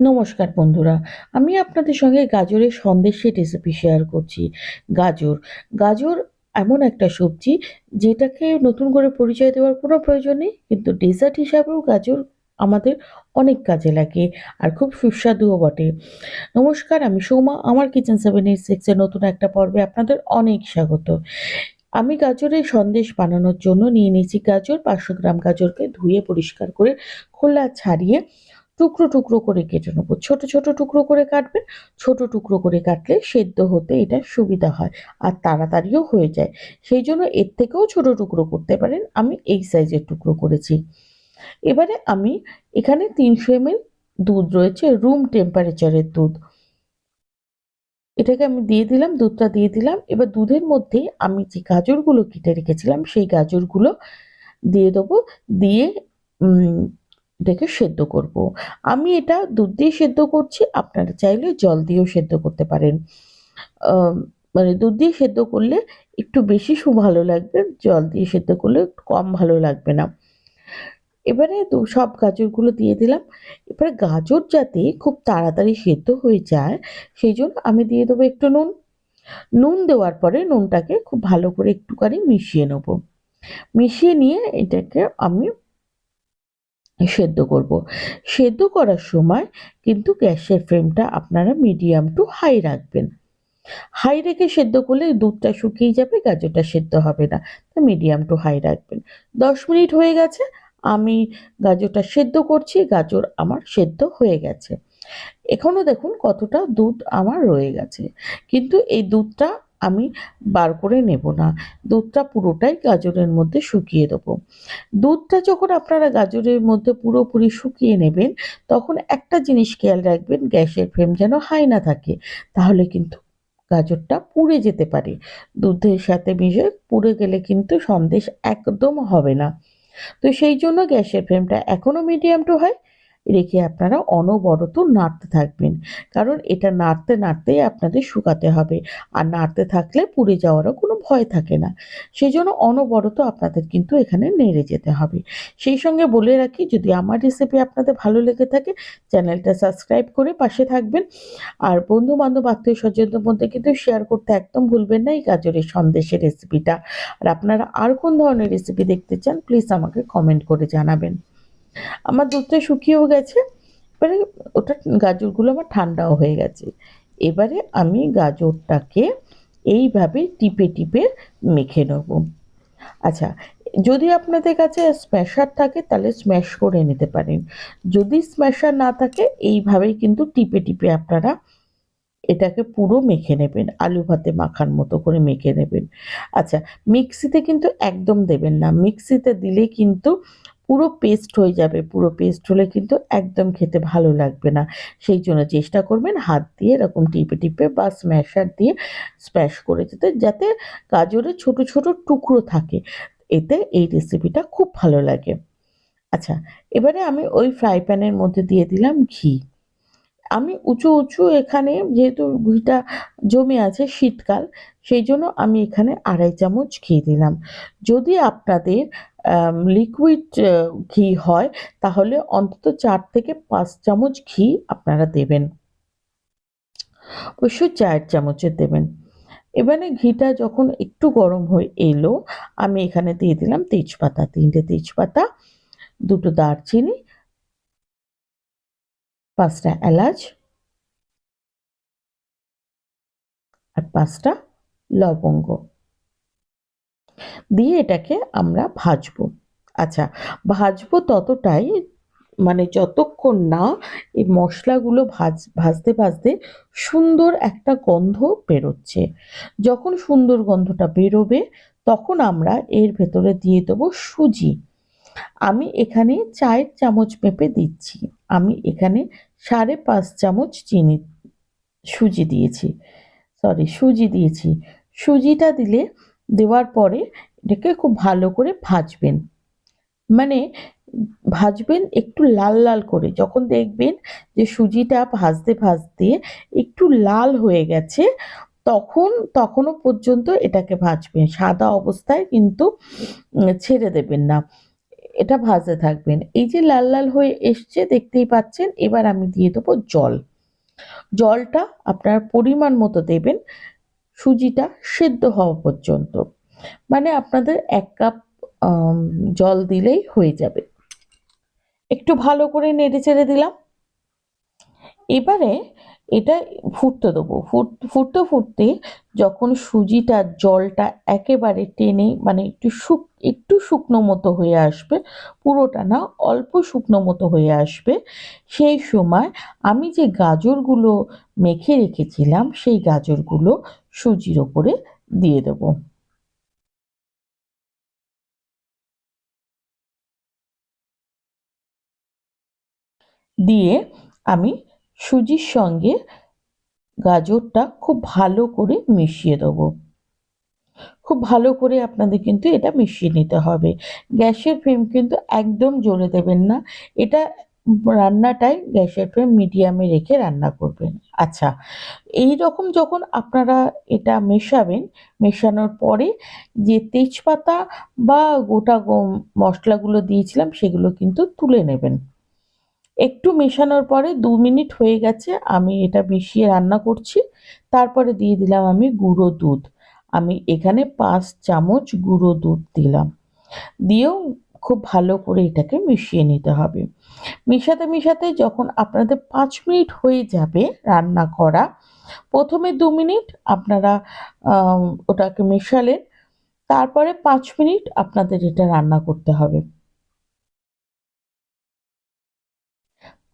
নমস্কার বন্ধুরা, আমি আপনাদের সঙ্গে গাজরের সন্দেশের রেসিপি শেয়ার করছি। গাজর গাজর এমন একটা সবজি যেটাকে নতুন করে পরিচয় দেওয়ার কোনো প্রয়োজন নেই, কিন্তু ডেজার্ট হিসাবেও গাজর আমাদের অনেক কাজে লাগে আর খুব সুস্বাদুও বটে। নমস্কার, আমি সৌমা, আমার কিচেন সেভেন এইট সিক্সের নতুন একটা পর্বে আপনাদের অনেক স্বাগত। আমি গাজরের সন্দেশ বানানোর জন্য নিয়ে নিয়েছি গাজর, পাঁচশো গ্রাম গাজরকে ধুয়ে পরিষ্কার করে খোলা ছাড়িয়ে টুকরো টুকরো করে কেটে নেব। ছোট ছোট টুকরো করে কাটবেন, ছোট টুকরো করে কাটলে সেদ্ধ হতে এটা সুবিধা হয় আর তাড়াতাড়িও হয়ে যায়। সেই জন্য এর থেকেও ছোট টুকরো করতে পারেন, আমি এই সাইজের টুকরো করেছি। এবারে আমি এখানে তিনশো এমএল দুধ রয়েছে, রুম টেম্পারেচারের দুধ। এটাকে আমি দিয়ে দিলাম, দুধটা দিয়ে দিলাম। এবার দুধের মধ্যে আমি যে গাজরগুলো কেটে রেখেছিলাম, সেই গাজরগুলো দিয়ে দেবো। দিয়ে এটাকে সেদ্ধ করব। আমি এটা দুধ দিয়ে সেদ্ধ করছি, আপনারা চাইলে জল দিয়েও সেদ্ধ করতে পারেন। মানে দুধ দিয়ে সেদ্ধ করলে একটু বেশি সু ভালো লাগবে, জল দিয়ে সেদ্ধ করলে একটু কম ভালো লাগবে না। এবারে তো সব গাজরগুলো দিয়ে দিলাম। এবারে গাজর যাতে খুব তাড়াতাড়ি সেদ্ধ হয়ে যায়, সেই জন্য আমি দিয়ে দেবো একটু নুন। নুন দেওয়ার পরে নুনটাকে খুব ভালো করে একটুখানি মিশিয়ে নেব। মিশিয়ে নিয়ে এটাকে আমি সেদ্ধ করব। সেদ্ধ করার সময় কিন্তু গ্যাসের ফ্লেমটা আপনারা মিডিয়াম টু হাই রাখবেন। হাই রেখে সেদ্ধ করলে দুধটা শুকিয়ে যাবে, গাজরটা সেদ্ধ হবে না। তো মিডিয়াম টু হাই রাখবেন। দশ মিনিট হয়ে গেছে, আমি গাজরটা সেদ্ধ করছি, গাজর আমার সেদ্ধ হয়ে গেছে। এখনও দেখুন কতটা দুধ আমার রয়ে গেছে। কিন্তু এই দুধটা আমি বার করে নেব না। দুধটা পুরোটাই গাজরের মধ্যে শুকিয়ে দেবো। দুধটা যখন আপনারা গাজরের মধ্যে পুরোপুরি শুকিয়ে নেবেন, তখন একটা জিনিস খেয়াল রাখবেন, গ্যাসের ফ্লেম যেন হাই না থাকে, তাহলে কিন্তু গাজরটা পুড়ে যেতে পারে। দুধের সাথে মিশে পুড়ে গেলে কিন্তু সন্দেশ একদম হবে না। তো সেই জন্য গ্যাসের ফ্লেমটা এখনও মিডিয়াম টু হয় রেখে আপনারা অনবরত নাড়তে থাকবেন। কারণ এটা নাড়তে নাড়তেই আপনাদের শুকাতে হবে। আর নাড়তে থাকলে পুড়ে যাওয়ারও কোনো ভয় থাকে না। সেই জন্য অনবরত আপনাদের কিন্তু এখানে নেড়ে যেতে হবে। সেই সঙ্গে বলে রাখি, যদি আমার রেসিপি আপনাদের ভালো লেগে থাকে, চ্যানেলটা সাবস্ক্রাইব করে পাশে থাকবেন। আর বন্ধু বান্ধব আত্মীয় স্বজনদের মধ্যে কিন্তু শেয়ার করতে একদম ভুলবেন না এই গাজরের সন্দেশের রেসিপিটা আর আপনারা আর কোন ধরনের রেসিপি দেখতে চান প্লিজ আমাকে কমেন্ট করে জানাবেন। আমার দুধটা শুকিয়েও গেছে। এবারে ওটা গাজরগুলো আমার ঠান্ডাও হয়ে গেছে। এবারে আমি গাজরটাকে এইভাবে টিপে টিপে মেখে নেব। আচ্ছা যদি আপনাদের কাছে স্ম্যাশার থাকে তাহলে স্ম্যাশ করে নিতে পারেন। যদি স্ম্যাশার না থাকে, এইভাবেই কিন্তু টিপে টিপে আপনারা এটাকে পুরো মেখে নেবেন। আলু ভাতে মাখার মতো করে মেখে নেবেন। আচ্ছা মিক্সিতে কিন্তু একদম দেবেন না। মিক্সিতে দিলে কিন্তু পুরো পেস্ট হয়ে যাবে। পুরো পেস্ট হলে কিন্তু একদম খেতে ভালো লাগবে না। সেই জন্য চেষ্টা করবেন হাত দিয়ে এরকম টিপে টিপে বা স্ম্যাশার দিয়ে স্প্যাশ করে যেতে যাতে গাজরের ছোট ছোট টুকরো থাকে। এতে এই রেসিপিটা খুব ভালো লাগে। আচ্ছা এবারে আমি ওই ফ্রাই প্যানের মধ্যে দিয়ে দিলাম ঘি। আমি উঁচু উঁচু এখানে যেহেতু ঘিটা জমে আছে শীতকাল, সেই জন্য আমি এখানে আড়াই চামচ ঘি দিলাম। যদি আপনাদের লিকুইড ঘি হয়, তাহলে অন্তত চার থেকে পাঁচ চামচ ঘি আপনারা দেবেন। অবশ্যই চার চামচের দেবেন। এবারে ঘিটা যখন একটু গরম হয়ে এলো, আমি এখানে দিয়ে দিলাম তেজপাতা, তিনটে তেজপাতা, দুটো দারচিনি, পাঁচটা এলাচ আর পাঁচটা লবঙ্গ। দিয়ে এটাকে আমরা ভাজবো। আচ্ছা ভাজবো ততটাই মানে যতক্ষণ না এই মশলাগুলো ভাজ, ভাজতে ভাজতে সুন্দর একটা গন্ধ বেরোচ্ছে। যখন সুন্দর গন্ধটা বেরোবে, তখন আমরা এর ভেতরে দিয়ে দেবো সুজি। আমি এখানে চায়ের চামচ পেঁপে দিচ্ছি। আমি এখানে সাড়ে পাঁচ চামচ চিনি সুজি দিয়েছি। সরি সুজি দিয়েছি। সুজিটা দিলে দেওয়ার পরে এটাকে খুব ভালো করে ভাজবেন। মানে ভাজবেন একটু লাল লাল করে। যখন দেখবেন যে সুজিটা ভাজতে ভাজতে একটু লাল হয়ে গেছে, তখন, তখনও পর্যন্ত এটাকে ভাজবেন। সাদা অবস্থায় কিন্তু ছেড়ে দেবেন না। এটা ভাজতে থাকবেন। এই যে লাল লাল হয়ে এসছে, দেখতেই পাচ্ছেন, এবার আমি দিয়ে দেবো জল। জলটা আপনার পরিমাণ মতো দেবেন। সুজিটা সেদ্ধ হওয়া পর্যন্ত। মানে আপনাদের এক কাপ জল দিলেই হয়ে যাবে। একটু ভালো করে নেড়ে চেড়ে দিলাম। এবারে এটা ফুটতে দেবো। ফুট, ফুটতে ফুটতে যখন সুজিটা, জলটা একেবারে টেনে মানে একটু শুক, একটু শুকনো মতো হয়ে আসবে, পুরোটা না অল্প শুকনো মতো হয়ে আসবে, সেই সময় আমি যে গাজরগুলো মেখে রেখেছিলাম, সেই গাজরগুলো সুজির ওপরে দিয়ে দেবো। দিয়ে আমি সুজির সঙ্গে গাজরটা খুব ভালো করে মিশিয়ে দেবো। খুব ভালো করে আপনাদের কিন্তু এটা মিশিয়ে নিতে হবে। গ্যাসের ফ্লেম কিন্তু একদম জোরে দেবেন না। এটা রান্নাটাই গ্যাসের ফ্লেম মিডিয়ামে রেখে রান্না করবেন। আচ্ছা এই রকম যখন আপনারা এটা মেশাবেন, মেশানোর পরে যে তেজপাতা বা গোটা মশলাগুলো দিয়েছিলাম সেগুলো কিন্তু তুলে নেবেন। একটু মেশানোর পরে দু মিনিট হয়ে গেছে, আমি এটা মিশিয়ে রান্না করছি। তারপরে দিয়ে দিলাম আমি গুঁড়ো দুধ। আমি এখানে পাঁচ চামচ গুঁড়ো দুধ দিলাম। দিয়েও খুব ভালো করে এটাকে মিশিয়ে নিতে হবে। মিশাতে মিশাতে যখন আপনাদের পাঁচ মিনিট হয়ে যাবে রান্না করা, প্রথমে দু মিনিট আপনারা ওটাকে মেশালেন, তারপরে পাঁচ মিনিট আপনাদের এটা রান্না করতে হবে।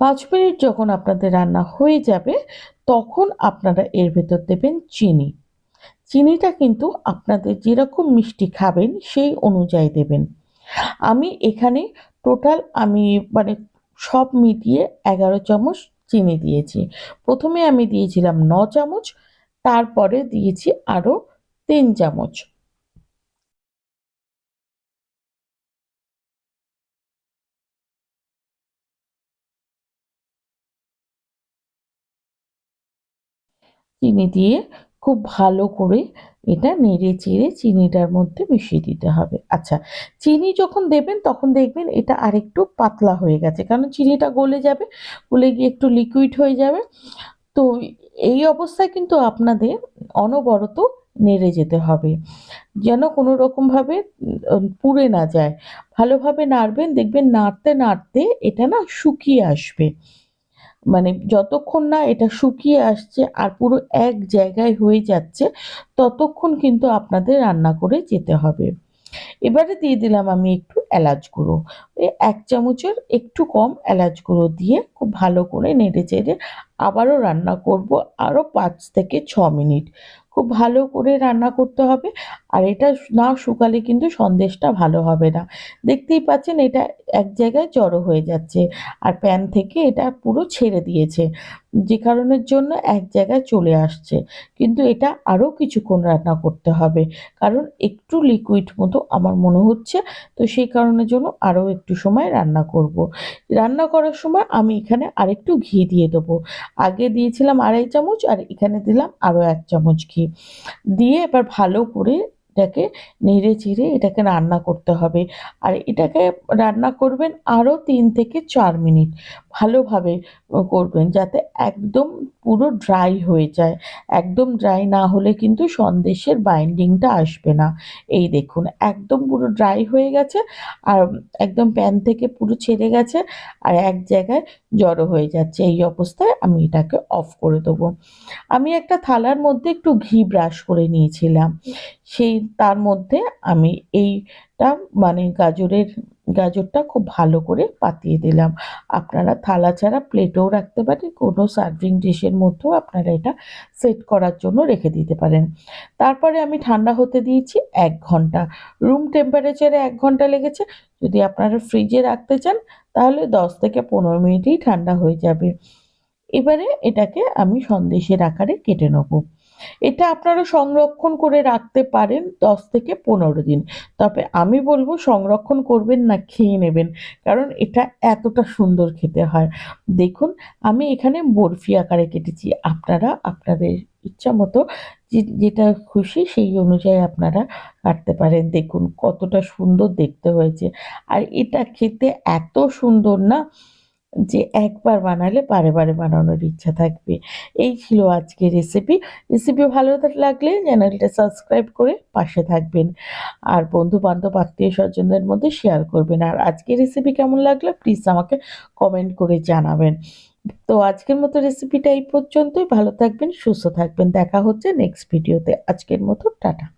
পাঁচ মিনিট যখন আপনাদের রান্না হয়ে যাবে, তখন আপনারা এর ভেতর দেবেন চিনি। চিনিটা কিন্তু আপনাদের যেরকম মিষ্টি খাবেন, সেই অনুযায়ী দেবেন। আমি এখানে টোটাল আমি মানে সব মিটিয়ে এগারো চামচ চিনি দিয়েছি। প্রথমে আমি দিয়েছিলাম ন চামচ, তারপরে দিয়েছি আরও তিন চামচ। চিনি দিয়ে খুব ভালো করে এটা নেড়ে চেড়ে চিনিটার মধ্যে মিশিয়ে দিতে হবে। আচ্ছা চিনি যখন দেবেন তখন দেখবেন এটা আরেকটু পাতলা হয়ে গেছে, কারণ চিনিটা গলে যাবে, গলে গিয়ে একটু লিকুইড হয়ে যাবে। তো এই অবস্থায় কিন্তু আপনাদের অনবরত নেড়ে যেতে হবে, যেন কোনো রকমভাবে পুড়ে না যায়। ভালোভাবে নাড়বেন, দেখবেন নাড়তে নাড়তে এটা না শুকিয়ে আসবে। মানে যতক্ষণ না এটা শুকিয়ে আসছে আর পুরো এক জায়গায় হয়ে যাচ্ছে, ততক্ষণ কিন্তু আপনাদের রান্না করে যেতে হবে। এবারে দিয়ে দিলাম আমি একটু এলাচ গুঁড়ো। এক চামচের একটু কম এলাচ গুঁড়ো দিয়ে খুব ভালো করে নেড়ে চেড়ে আবারও রান্না করব আরও পাঁচ থেকে ছ মিনিট। খুব ভালো করে রান্না করতে হবে আর এটা না শুকালে কিন্তু সন্দেশটা ভালো হবে না। দেখতেই পাচ্ছেন এটা এক জায়গায় জড়ো হয়ে যাচ্ছে আর প্যান থেকে এটা পুরো ছেড়ে দিয়েছে। যে কারণের জন্য এক জায়গায় চলে আসছে। কিন্তু এটা আরও কিছুক্ষণ রান্না করতে হবে কারণ একটু লিকুইড মতো আমার মনে হচ্ছে। তো সেই কারণের জন্য আরও একটু সময় রান্না করব। রান্না করার সময় আমি এখানে আরেকটু ঘি দিয়ে দেবো। আগে দিয়েছিলাম আড়াই চামচ আর এখানে দিলাম আরও এক চামচ ঘি। দিয়ে এবার ভালো করে এটাকে নেড়ে চেড়ে এটাকে রান্না করতে হবে। আর এটাকে রান্না করবেন আরও তিন থেকে চার মিনিট। ভালোভাবে করবেন যাতে একদম পুরো ড্রাই হয়ে যায়। একদম ড্রাই না হলে কিন্তু সন্দেশের বাইন্ডিংটা আসবে না। এই দেখুন, একদম পুরো ড্রাই হয়ে গেছে আর একদম প্যান থেকে পুরো ছেড়ে গেছে আর এক জায়গায় জড়ো হয়ে যাচ্ছে। এই অবস্থায় আমি এটাকে অফ করে দেবো। আমি একটা থালার মধ্যে একটু ঘি ব্রাশ করে নিয়েছিলাম। সেই তার মধ্যে আমি এইটা মানে গাজরের, গাজরটা খুব ভালো করে পাতিয়ে দিলাম। আপনারা থালা ছাড়া প্লেটেও রাখতে পারেন, কোনো সার্ভিং ডিশের মধ্যেও আপনারা এটা সেট করার জন্য রেখে দিতে পারেন। তারপরে আমি ঠান্ডা হতে দিয়েছি এক ঘণ্টা। রুম টেম্পারেচারে এক ঘণ্টা লেগেছে। যদি আপনারা ফ্রিজে রাখতে চান, তাহলে দশ থেকে পনেরো মিনিটেই ঠান্ডা হয়ে যাবে। এবারে এটাকে আমি সন্দেশের আকারে কেটে নেব। এটা আপনারা সংরক্ষণ করে রাখতে পারেন দশ থেকে পনেরো দিন। তবে আমি বলব সংরক্ষণ করবেন না, খেয়ে নেবেন। কারণ এটা এতটা সুন্দর খেতে হয়। দেখুন, আমি এখানে বরফি আকারে কেটেছি। আপনারা আপনাদের ইচ্ছা মতো যেটা খুশি সেই অনুযায়ী আপনারা কাটতে পারেন। দেখুন, কতটা সুন্দর দেখতে হয়েছে। আর এটা খেতে এত সুন্দর না যে একবার বানালে বারে বারে বানানোর ইচ্ছা থাকবে। এই ছিল আজকের রেসিপি রেসিপি ভালো লাগলে চ্যানেলটা সাবস্ক্রাইব করে পাশে থাকবেন। আর বন্ধু বান্ধব আত্মীয় স্বজনদের মধ্যে শেয়ার করবেন। আর আজকের রেসিপি কেমন লাগল প্লিজ আমাকে কমেন্ট করে জানাবেন। তো আজকের মতো রেসিপিটা এই পর্যন্তই। ভালো থাকবেন, সুস্থ থাকবেন। দেখা হচ্ছে নেক্সট ভিডিওতে আজকের মতো, টাটা।